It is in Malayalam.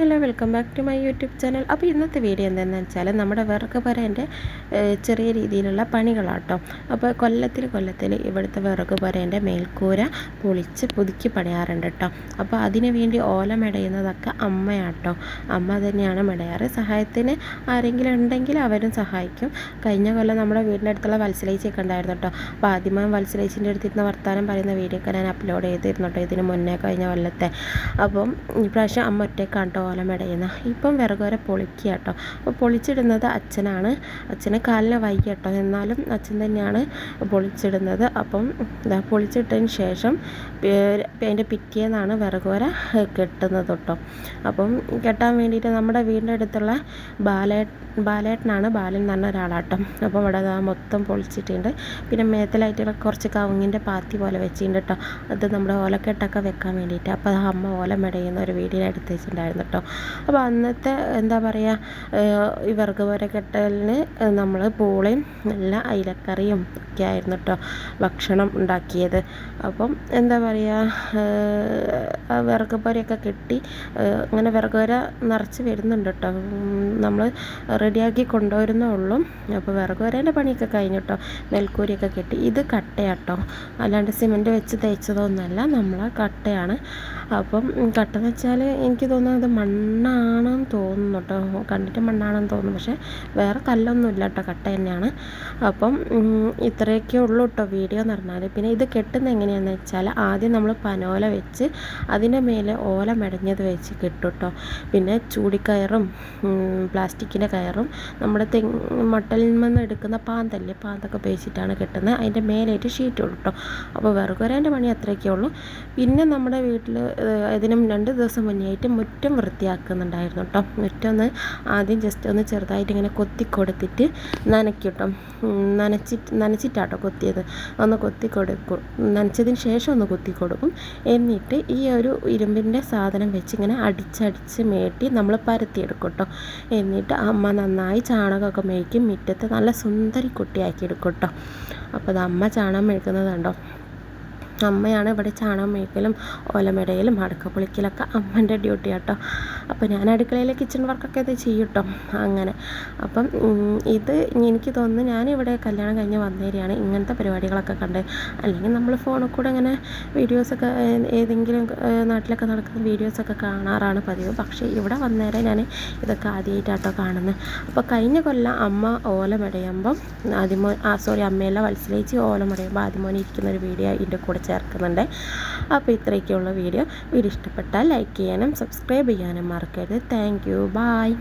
Hello welcome back to my YouTube channel. അപ്പോൾ ഇന്നത്തെ വീഡിയോ എന്താണെന്ന് വെച്ചാൽ നമ്മുടെ വിറക് പുരേന്റെ ചെറിയ രീതിയിലുള്ള പണികളാട്ടോ. അപ്പോൾ കൊല്ലത്തിൽ കൊല്ലത്തിൽ ഇവിടുത്തെ വിറക് പുരേന്റെ മേൽക്കൂര പൊളിച്ച് പുതുക്കി പണിയാറുണ്ട് കേട്ടോ അപ്പോൾ അതിനു വേണ്ടി ഓല മെടയുന്നതൊക്കെ അമ്മയാട്ടോ. അമ്മ തന്നെയാണ് മെടയാറ്. സഹായത്തിന് ആരെങ്കിലും ഉണ്ടെങ്കിൽ അവരും സഹായിക്കും. കഴിഞ്ഞ കൊല്ലം നമ്മുടെ വീടിന്റെ അടുത്തുള്ള വത്സലേച്ചൊക്കെ ഉണ്ടായിരുന്നു കേട്ടോ അപ്പോൾ ആദ്യമായി വത്സലേച്ചിന്റെ അടുത്തിരുന്ന വർത്താനം പറയുന്ന വീഡിയോ ഒക്കെ ഞാൻ അപ്ലോഡ് ചെയ്തിരുന്നു കേട്ടോ ഇതിന് മുന്നേ കഴിഞ്ഞ കൊല്ലത്തെ. അപ്പം ഇപ്രാവശ്യം അമ്മ ഒറ്റയ്ക്കാണ് ഓല മെടയുന്ന. ഇപ്പം വരെ പൊളിക്കുക കേട്ടോ. അപ്പോൾ പൊളിച്ചിടുന്നത് അച്ഛനാണ്. അച്ഛന് കാലിന് വൈകി കേട്ടോ. എന്നാലും അച്ഛൻ തന്നെയാണ് പൊളിച്ചിടുന്നത്. അപ്പം ഇതാ പൊളിച്ചിട്ടതിന് ശേഷം അതിന്റെ പിറ്റേന്നാണ് വിറക് വര കെട്ടുന്നത് കേട്ടോ. അപ്പം കെട്ടാൻ വേണ്ടിയിട്ട് നമ്മുടെ വീടിന്റെ അടുത്തുള്ള ബാലേ ബാലേട്ടനാണ് ബാലൻ എന്ന് പറഞ്ഞ ഒരാളാട്ടം. അപ്പം ഇവിടെ മൊത്തം പൊളിച്ചിട്ടുണ്ട്. പിന്നെ മേത്തലായിട്ടുള്ള കുറച്ച് കവുങ്ങിന്റെ പാത്തി പോലെ വെച്ചിട്ടുണ്ട് കേട്ടോ. അത് നമ്മുടെ ഓലക്കെട്ടൊക്കെ വെക്കാൻ വേണ്ടിയിട്ട്. അപ്പോൾ അമ്മ ഓല മെടയുന്ന ഒരു വീഡിയോ എടുത്ത് വെച്ചിട്ടുണ്ടായിരുന്നു കേട്ടോ. അപ്പോൾ അന്നത്തെ എന്താ പറയുക ഈ വിറക് കെട്ടലിന് നമ്മൾ പൂളയും നല്ല അയിലക്കറിയും ഒക്കെ ആയിരുന്നു കേട്ടോ ഭക്ഷണം ഉണ്ടാക്കിയത്. അപ്പം എന്താ പറയുക വിറക് പുരയൊക്കെ കെട്ടി. അങ്ങനെ വിറക് വര നിറച്ച് വരുന്നുണ്ട് കേട്ടോ. നമ്മൾ റെഡിയാക്കി കൊണ്ടുവരുന്നേ ഉള്ളൂ. അപ്പോൾ വിറക് വരേന്റെ പണിയൊക്കെ കഴിഞ്ഞു കേട്ടോ. നെൽക്കൂരിയൊക്കെ കെട്ടി. ഇത് കട്ടയാട്ടോ. അല്ലാണ്ട് സിമെന്റ് വെച്ച് തേച്ചതൊന്നുമല്ല. നമ്മൾ കട്ടയാണ്. അപ്പം കട്ട വെച്ചാൽ എനിക്ക് തോന്നുന്നത് മണ്ണാണെന്ന് തോന്നുന്നു കേട്ടോ കണ്ടിട്ട് മണ്ണാണെന്ന് തോന്നുന്നു. പക്ഷേ വേറെ കല്ലൊന്നും ഇല്ല കേട്ടോ കട്ട തന്നെയാണ്. അപ്പം ഇത്രയൊക്കെ ഉള്ളൂ കേട്ടോ വീഡിയോ എന്ന് പറഞ്ഞാൽ പിന്നെ ഇത് കെട്ടുന്ന എങ്ങനെയാണെന്ന് വെച്ചാൽ ആദ്യം നമ്മൾ പനോല വെച്ച് അതിന്റെ മേലെ ഓല മെടഞ്ഞത് വെച്ച് കെട്ടും കേട്ടോ പിന്നെ ചൂടിക്കയറും പ്ലാസ്റ്റിക്കിന്റെ കയറും നമ്മുടെ തെങ്ങ് മട്ടലിൽ നിന്ന് എടുക്കുന്ന പാന്തല്ലേ പാന്തൊക്കെ ഉപയോഗിച്ചിട്ടാണ് കെട്ടുന്നത്. അതിന്റെ മേലായിട്ട് ഷീറ്റ് കേട്ടോ അപ്പോൾ വിറകുവരേന്റെ പണി അത്രയൊക്കെ ഉള്ളൂ. പിന്നെ നമ്മുടെ വീട്ടിൽ ഇതിനും രണ്ട് ദിവസം മുന്നേ ആയിട്ട് മുറ്റം വൃത്തിയാക്കുന്നുണ്ടായിരുന്നു കേട്ടോ. മുറ്റം ഒന്ന് ആദ്യം ജസ്റ്റ് ഒന്ന് ചെറുതായിട്ട് ഇങ്ങനെ കൊത്തി കൊടുത്തിട്ട് നനയ്ക്കൂട്ടോ. നനച്ചി നനച്ചിട്ട് നനച്ചിട്ടാട്ടോ കൊത്തിയത്. ഒന്ന് കൊത്തി കൊടുക്കും. നനച്ചതിന് ശേഷം ഒന്ന് കൊത്തി കൊടുക്കും. എന്നിട്ട് ഈ ഒരു ഇരുമ്പിന്റെ സാധനം വെച്ച് ഇങ്ങനെ അടിച്ചടിച്ച് മേട്ടി നമ്മൾ പരത്തിയെടുക്കും കേട്ടോ എന്നിട്ട് അമ്മ നന്നായി ചാണകമൊക്കെ മേയ്ക്കും. മുറ്റത്ത് നല്ല സുന്ദരി കുട്ടിയാക്കി എടുക്കും കേട്ടോ അപ്പോൾ അത് അമ്മ ചാണകം മേയ്ക്കുന്നതുണ്ടോ അമ്മയാണ് ഇവിടെ ചാണകം മേക്കലും ഓലമെടയിലും അടക്ക പൊളിക്കലൊക്കെ അമ്മന്റെ ഡ്യൂട്ടി കേട്ടോ അപ്പോൾ ഞാൻ അടുക്കളയിലെ കിച്ചൺ വർക്കൊക്കെ ഇത് ചെയ്യും കേട്ടോ അങ്ങനെ. അപ്പം ഇത് എനിക്ക് തോന്നുന്നു ഞാനിവിടെ കല്യാണം കഴിഞ്ഞ് വന്നേരെയാണ്. ഇങ്ങനത്തെ പരിപാടികളൊക്കെ കണ്ട്. അല്ലെങ്കിൽ നമ്മൾ ഫോണിൽ കൂടെ അങ്ങനെ വീഡിയോസൊക്കെ ഏതെങ്കിലും നാട്ടിലൊക്കെ നടക്കുന്ന വീഡിയോസൊക്കെ കാണാറാണ് പതിവ്. പക്ഷേ ഇവിടെ വന്നേരെ ഞാൻ ഇതൊക്കെ ആദ്യമായിട്ടാട്ടോ കാണുന്നത് അപ്പോൾ കഴിഞ്ഞ കൊല്ലം അമ്മ ഓലമെടയുമ്പം ആദ്യമോ ആ സോറി അമ്മയല്ല വത്സലേച്ചി ഓലമെടയുമ്പോൾ ആദ്യമോനെ ഇരിക്കുന്ന ഒരു വീഡിയോ ഇതിന്റെ കൂടെ ചേർക്കുന്നുണ്ട്. അപ്പോൾ ഇത്രയൊക്കെയുള്ള വീഡിയോ. വീഡിയോ ഇഷ്ടപ്പെട്ടാൽ ലൈക്ക് ചെയ്യാനും സബ്സ്ക്രൈബ് ചെയ്യാനും മറക്കരുത്. Thank you. ബായ്